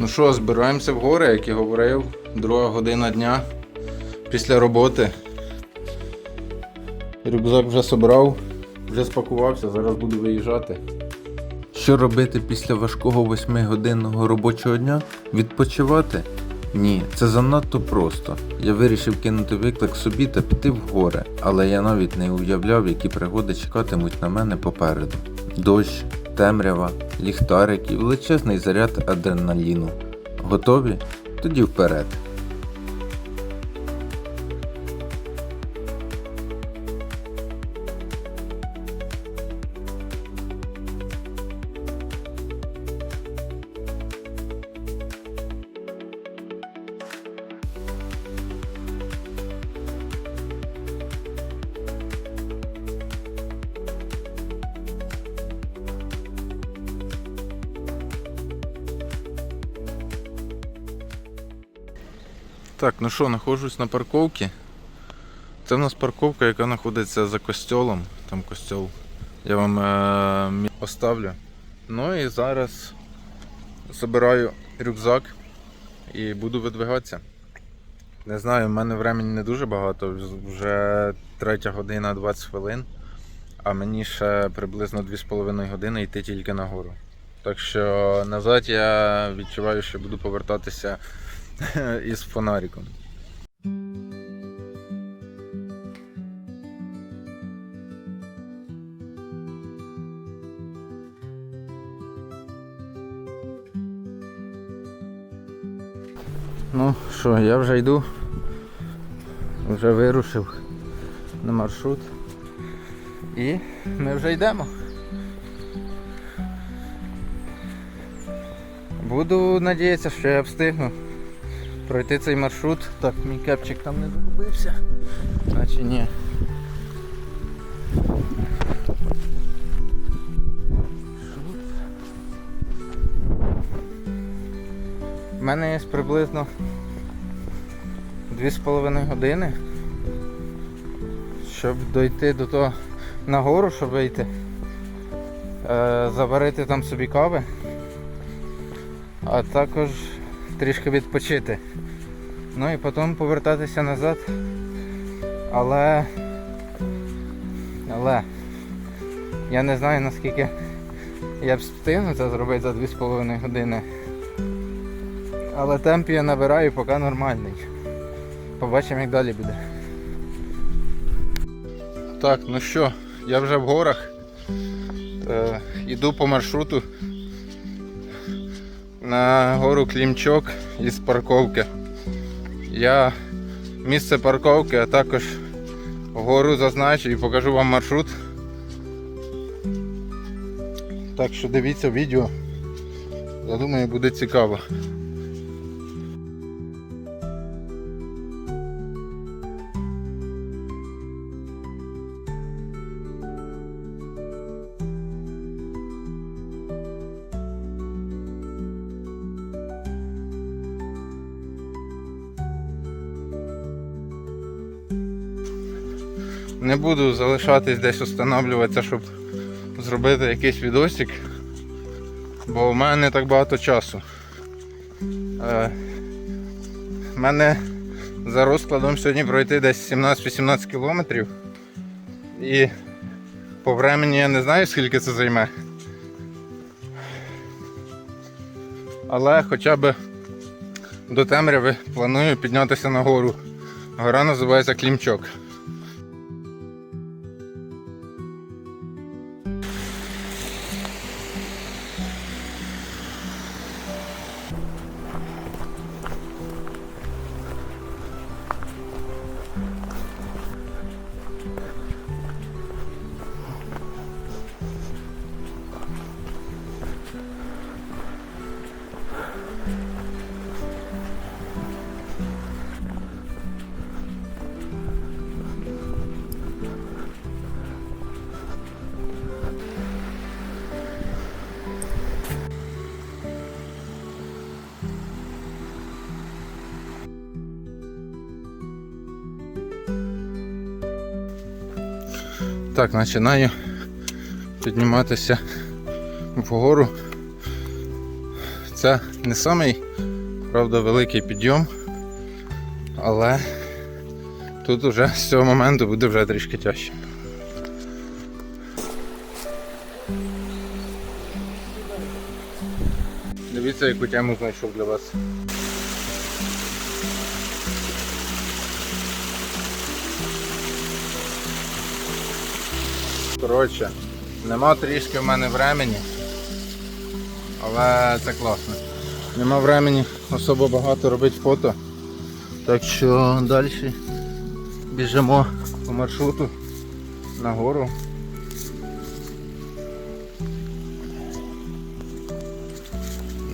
Ну що, збираємося в гори, як і говорив. Друга година дня після роботи. Рюкзак вже собрав, вже спакувався, зараз буду виїжджати. Що робити після важкого восьмигодинного робочого дня? Відпочивати? Ні, це занадто просто. Я вирішив кинути виклик собі та піти в гори, але я навіть не уявляв, які пригоди чекатимуть на мене попереду. Дощ, темрява, ліхтарик і величезний заряд адреналіну. Готові? Тоді вперед. Так, ну що, знаходжусь на парковці. Це в нас парковка, яка знаходиться за костьолом. Там костьол. Я вам е- оставлю. Ну і зараз забираю рюкзак і буду видвигатися. Не знаю, в мене времени не дуже багато, вже 3 година 20 хвилин, а мені ще приблизно 2,5 години йти тільки нагору. Так що назад я відчуваю, що буду повертатися із фонариком. Ну що, я вже йду. Вже вирушив на маршрут. І ми вже йдемо. Буду надіятися, що я встигну пройти цей маршрут. Так, мій кепчик там не загубився. Наче ні. У мене є приблизно 2,5 години, щоб дойти до того нагору, щоб вийти, е, заварити там собі кави, а також трішки відпочити. Ну і потім повертатися назад. Але. Але я не знаю наскільки я б встигну це зробити за 2,5 години. Але темп я набираю поки нормальний. Побачимо як далі буде. Так, ну що, я вже в горах. Е, іду по маршруту на гору Клімчок із парковки. Я місце парковки, а також гору зазначу і покажу вам маршрут. Так що дивіться відео. Я думаю, буде цікаво. Не буду залишатись десь встановлюватися, щоб зробити якийсь відосик, бо в мене не так багато часу. Е, мене за розкладом сьогодні пройти десь 17-18 кілометрів. І по времені я не знаю скільки це займе. Але хоча б до темряви планую піднятися на гору. Гора називається Клімчок. Так, починаю підніматися вгору. Це Не самий, правда, великий підйом, але тут уже з цього моменту буде вже трішки тяжче. Дивіться, яку тему знайшов для вас. Коротше, нема трішки в мене времени, але це класно. Нема времени особо багато робити фото. Так що далі біжимо по маршруту нагору.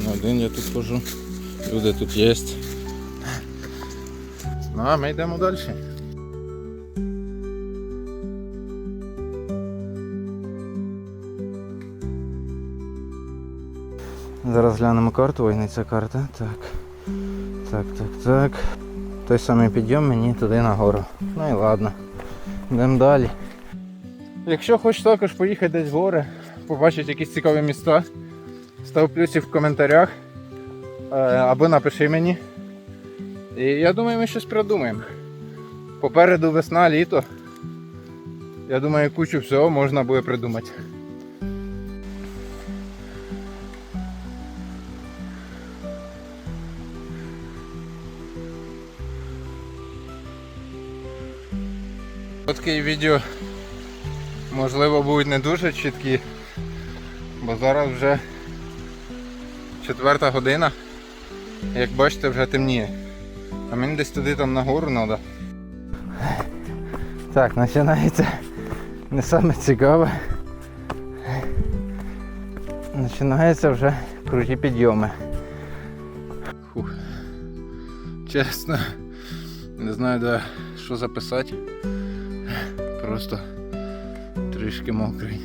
Ну, один я тут хожу. Люди тут є. Ну, а ми йдемо далі. Зараз глянемо карту, ой, не ця карта. Так. Так, так, так. Той самий підйом мені туди нагору. Ну і ладно. Йдемо далі. Якщо хочеш також поїхати десь в гори, побачити якісь цікаві міста, став плюсик в коментарях е, або напиши мені. І я думаю, ми щось придумаємо. Попереду весна, літо. Я думаю, кучу всього можна буде придумати. І відео можливо будуть не дуже чіткі, бо зараз вже четверта година. Як бачите, вже темніє. А мені десь туди там нагору треба. Так, починається не саме цікаве. Починаються вже круті підйоми. Фух. Чесно, не знаю де що записати. Просто трішки мокрий.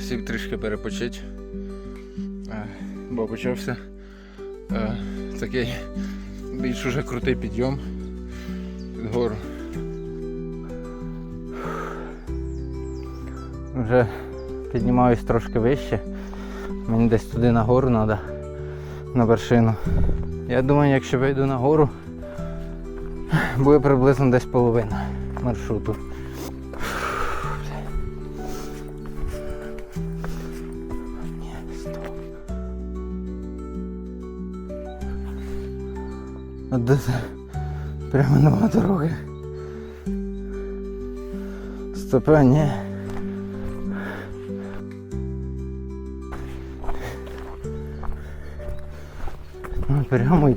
Сів трішки перепочити, е, бо почався е, такий більш уже крутий підйом піднімаюсь трошки вище. Мені десь туди нагору треба, на вершину. Я думаю, якщо вийду на гору, буде приблизно десь половина маршруту. Це? Прямо нема дороги. Стопе, ні. Прямо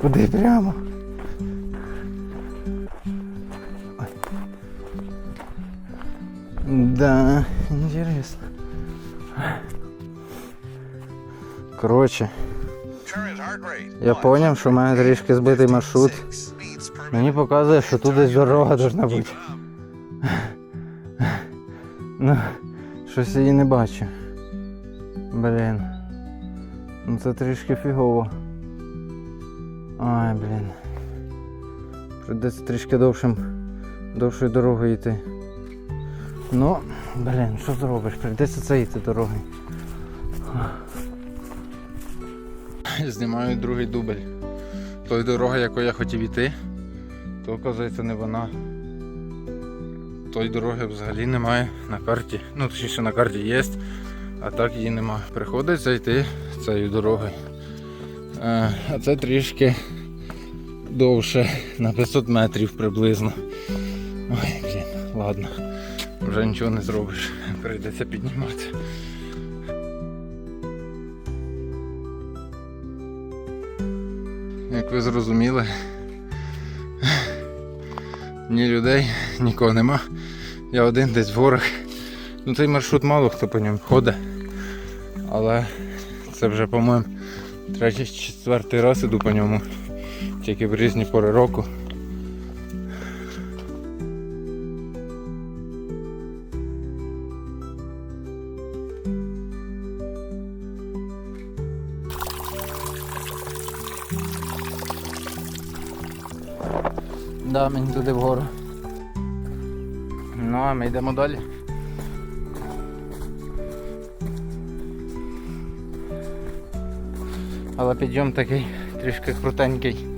куди прямо? Да, интересно. Коротше, я зрозумів, що в мене трішки збитий маршрут. Мені показує, що тут десь дорога должна бути. Ну, щось її не бачу. Блін. Ну це трішки фігово. Ай, блін. Придеться трішки довшим, довшою дорогою йти. Ну, блін, що зробиш? Прийдеться це йти дорогою. Знімаю другий дубль. Той дорога, якою я хотів йти, то оказується не вона. Той дороги взагалі немає на карті. Ну, точніше на карті є, а так її немає. Приходиться йти цією дорогою. А це трішки довше, на 500 метрів приблизно. Ой, блін, ладно. Вже нічого не зробиш. Прийдеться піднімати. Як ви зрозуміли, ні людей, нікого нема. Я один десь в горах. Ну цей маршрут мало хто по ньому ходить. Але це вже, по-моєму, Третій четвертий раз іду по ньому. Тільки в різні пори року. Да, мені туди вгору. Ну а ми йдемо далі. Але підйом такий трішки крутенький.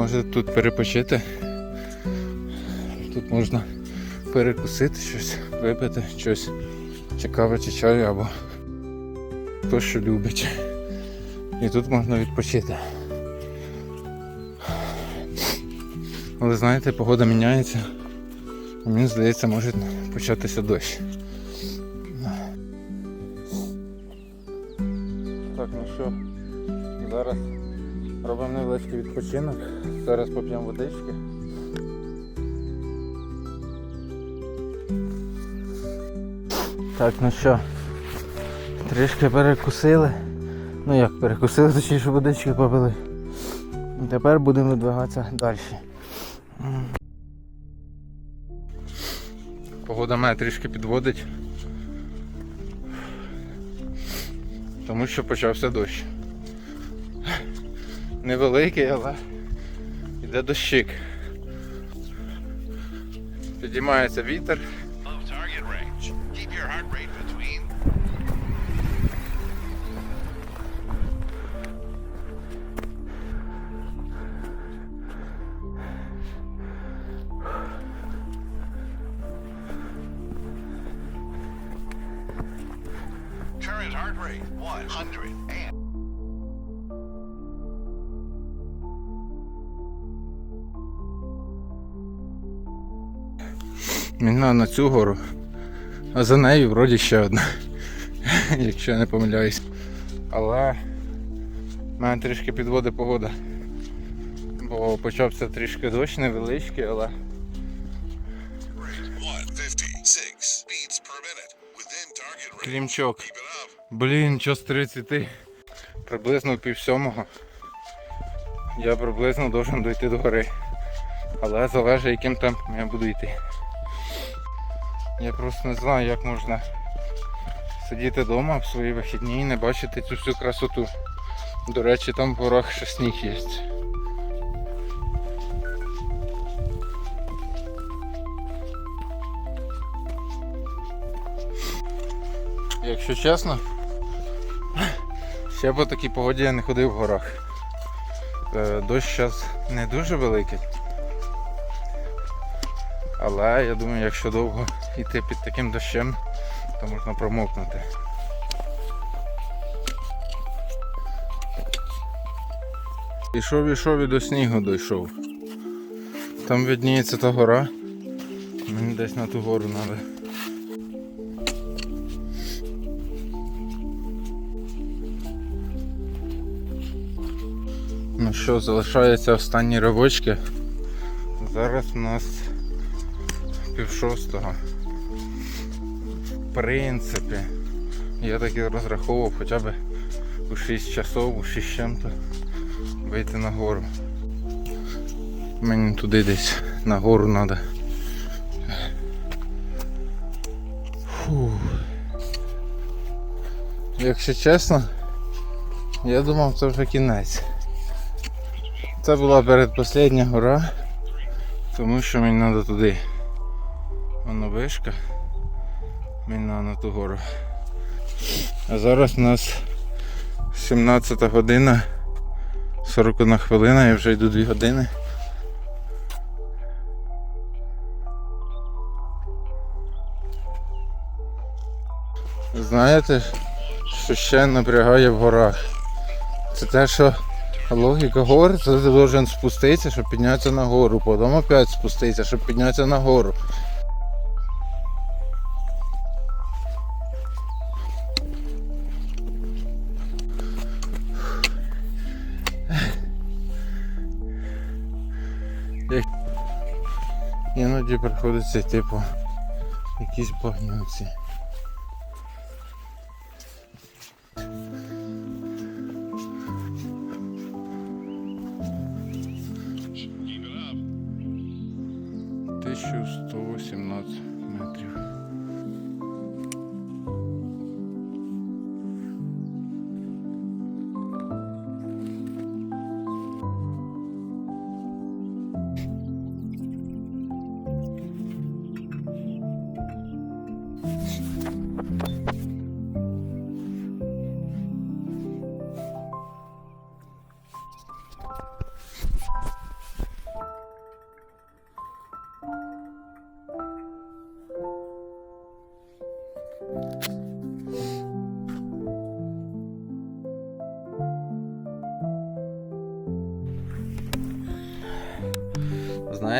Може тут перепочити. Тут можна перекусити щось, випити щось цікаве чи чаю або хто що любить. І тут можна відпочити. Але знаєте, погода міняється. Мені здається, може початися дощ. Так, ну що, зараз робимо невеличкий відпочинок. Зараз поп'ємо водички. Так, ну що, трішки перекусили. Ну як перекусили, точніше водички попили. Тепер будемо видвигатися далі. Погода мене трішки підводить. Тому що почався дощ. Невеликий, але йде дощик. Підіймається вітер. Heart rate 100 and Мігна на цю гору. А за нею вроді ще одна. Якщо я не помиляюсь. Але мене трішки підводить погода. Бо почався трішки дощ невеличкий, але rate 156 beats per minute within target range. клімчок. Блін, час 30. Приблизно пів сьомого. Я приблизно должен дойти до гори. Але залежить яким темпом я буду йти. Я просто не знаю, як можна сидіти вдома в свої вихідні і не бачити цю всю красоту. До речі, там в горах ще сніг є. Якщо чесно, ще по такій погоді я не ходив в горах. Е, Дощ зараз не дуже великий. Але я думаю, якщо довго йти під таким дощем, то можна промокнути. Ішов, ішов і до снігу дійшов. Там видніється та гора. Мені десь на ту гору треба. Ну що, залишаються останні ривочки. Зараз у нас пів шостого. В принципі, я так і розраховував хоча б у 6 часов, у 6 чим-то вийти на гору. Мені туди десь на гору треба. Якщо чесно, я думав це вже кінець. Це була передпослідня гора, тому що мені треба туди. Воно вишка. Треба на ту гору. А зараз у нас 17 година, 41 хвилина, я вже йду 2 години. Знаєте, що ще напрягає в горах? Це те, що логіка гор, це ти должен спуститися, щоб піднятися на гору, потім опять спуститися, щоб піднятися на гору. Іноді приходиться типу якісь багнюці.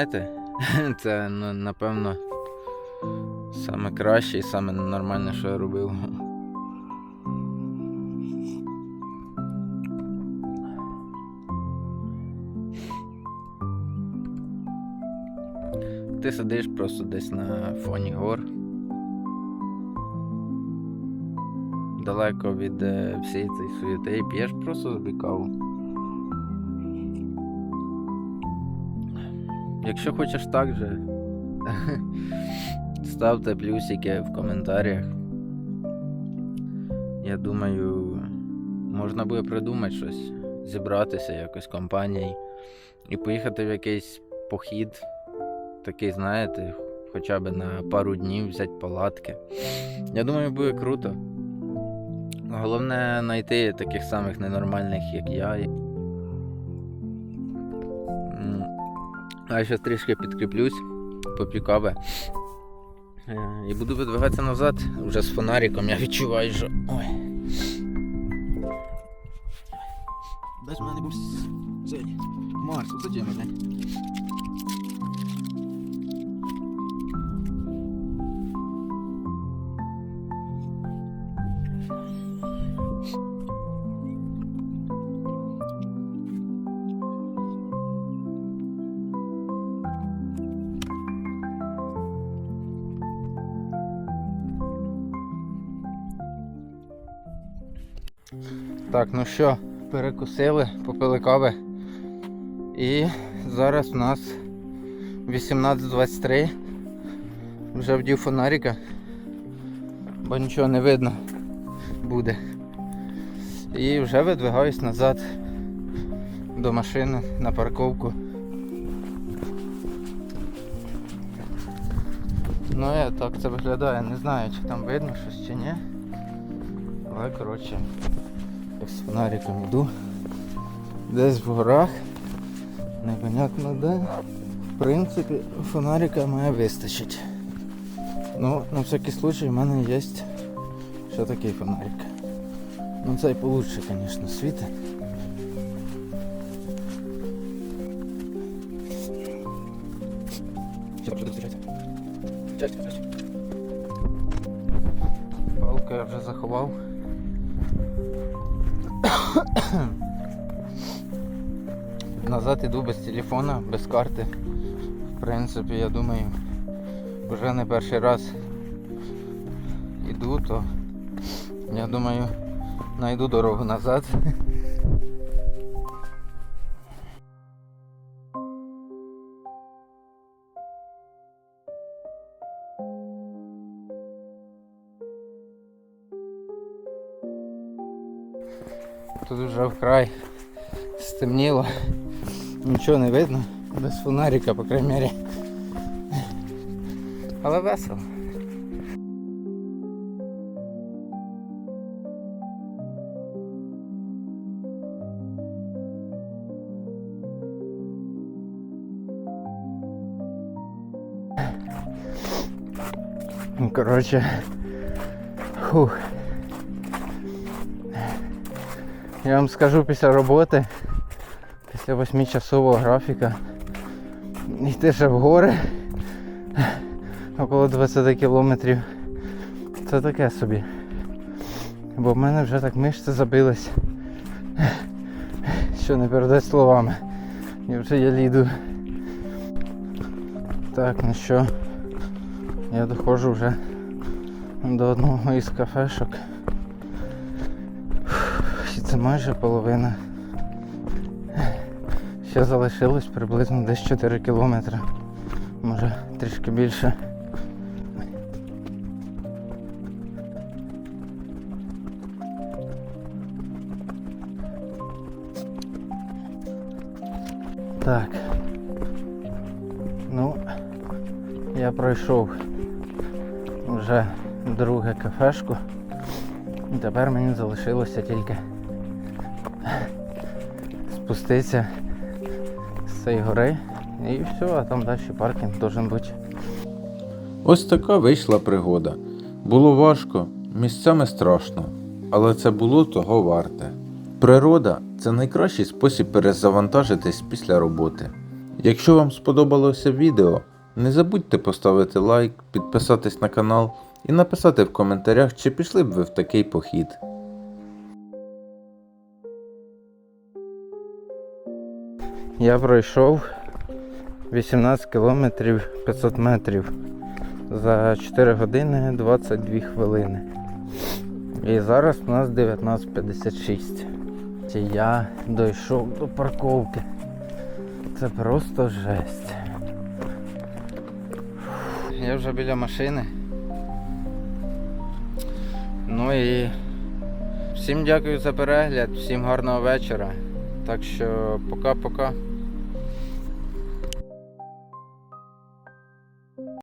Знаєте, це ну, напевно саме краще і саме нормальне, що я робив. Ти сидиш просто десь на фоні гор. Далеко від е, всієї цієї суєти і п'єш просто собі каву. Якщо хочеш так же, ставте плюсики в коментарях. Я думаю, можна буде придумати щось, зібратися якось компанією і поїхати в якийсь похід, такий, знаєте, хоча б на пару днів взяти палатки. Я думаю, буде круто. Головне знайти таких самих ненормальних, як я. А я зараз трішки підкріплюсь, поп'ю кави. Е, І буду видвигатися назад вже з фонариком. Я відчуваю, що. Ой. в мене був цей Марс, оце мене. Так, ну що, перекусили, попили кави. І зараз у нас 18.23. Вже вдів фонарика, бо нічого не видно буде. І вже видвигаюсь назад до машини на парковку. Ну я так це виглядає, не знаю чи там видно щось чи ні. Але коротше. як з фонариком йду. Десь в горах. Непонятно де. В принципі, фонарика має вистачить. Ну, на всякий случай в мене є ще такий фонарик. Ну цей получше, звісно, світить. Назад іду без телефона, без карти. В принципі, я думаю, вже не перший раз іду, то я думаю, знайду дорогу назад. Тут вже вкрай стемніло. Нічого не видно, без фонарика, по крайній мірі. Але весело. Ну, Коротше, фух. Я вам скажу після роботи, Після 8-часового графіка, йти ще в гори около 20 кілометрів. Це таке собі. Бо в мене вже так мишці забились. Що не передать словами. І вже я ліду. Так, ну що, я доходжу вже до одного із кафешок. І це майже половина. Ще залишилось приблизно десь 4 кілометри. Може трішки більше. Так. Ну, я пройшов вже друге кафешку. І тепер мені залишилося тільки спуститися цієї гори і все, а там далі паркінг должен бути. Ось така вийшла пригода. Було важко, місцями страшно, але це було того варте. Природа це найкращий спосіб перезавантажитись після роботи. Якщо вам сподобалося відео, не забудьте поставити лайк, підписатись на канал і написати в коментарях, чи пішли б ви в такий похід. Я пройшов 18 кілометрів 500 метрів за 4 години 22 хвилини. І зараз у нас 19.56. Я дійшов до парковки. Це просто жесть. Я вже біля машини. Ну і всім дякую за перегляд, всім гарного вечора. Так що пока-пока.